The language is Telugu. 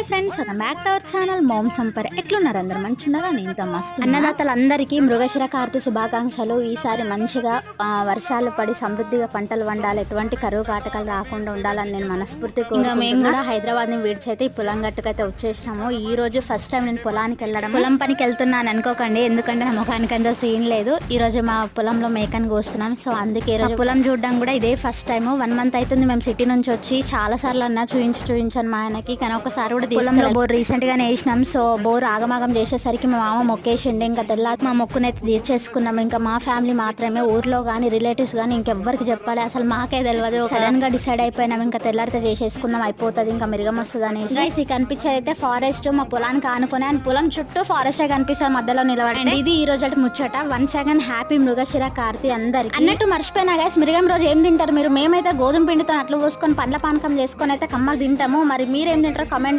Hi friends welcome back to our channel mom సంపర్. ఎట్లున్నారు అందరు? మంచిన్నారా నేను ఇంత మస్తు అన్నదాతలందరికీ మృగశిర కార్తీ శుభాకాంక్షలు. ఈసారి మంచిగా వర్షాలు పడి సమృద్ధిగా పంటలు వండాలి. ఎటువంటి కరువు కాటకాలు రాకుండా ఉండాలని నేను మనస్ఫూర్తి ఇంకా మేము కూడా హైదరాబాద్ని విడిచైతే ఈ పొలం గట్టుకైతే వచ్చేసినాము. ఈ రోజు ఫస్ట్ టైం నేను పొలానికి వెళ్ళడం పొలం పనికి వెళ్తున్నాను అనుకోకండి. ఎందుకంటే నా ముఖానికి అంత సీన్ లేదు. ఈ రోజు మా పొలంలో మేకని కోస్తున్నాను సో అందుకే ఈ రోజు పొలం చూడడం కూడా ఇదే ఫస్ట్ టైం వన్ మంత్ అవుతుంది మేము సిటీ నుంచి వచ్చి. చాలా సార్లు అన్నా చూయించి చూయించాను మా ఆయనకి. కానీ ఒకసారి కూడా పొలంలో బోర్ రీసెంట్ గానే వేసినాం. సో బోర్ ఆగమాగం చేసేసరికి మా మామ మొక్కేసిండి. ఇంకా తెల్లా మా మొక్కునైతే తీర్చేసుకున్నాం. ఇంకా మా ఫ్యామిలీ మాత్రమే ఊర్లో కానీ రిలేటివ్స్ కానీ ఇంకెవ్వరికి చెప్పాలి. అసలు మాకే తెలియదు సడన్గా డిసైడ్ అయిపోయినాం. ఇంకా తెల్లారితే చేసేసుకుందాం అయిపోతుంది. ఇంకా మిరగం వస్తుంది అనేసి. ఈ కనిపించేది అయితే ఫారెస్ట్ మా పొలానికి ఆనుకునే అండ్ పొలం చుట్టూ ఫారెస్ట్ కనిపిస్తుంది మధ్యలో నిలబడి ఇది ఈ రోజు ముచ్చట. One second happy Mrigashira Karthi అందరికి. అన్నట్టు మర్చిపోయినా గైస్ మిరిగం రోజు ఏం తింటారు మీరు? మేమైతే గోధుమ పిండితో అట్లు పోసుకొని పండ్ల పానకం చేసుకొని అయితే కమ్మలు తింటాము. మరి మీరేం తింటారో కమెంట్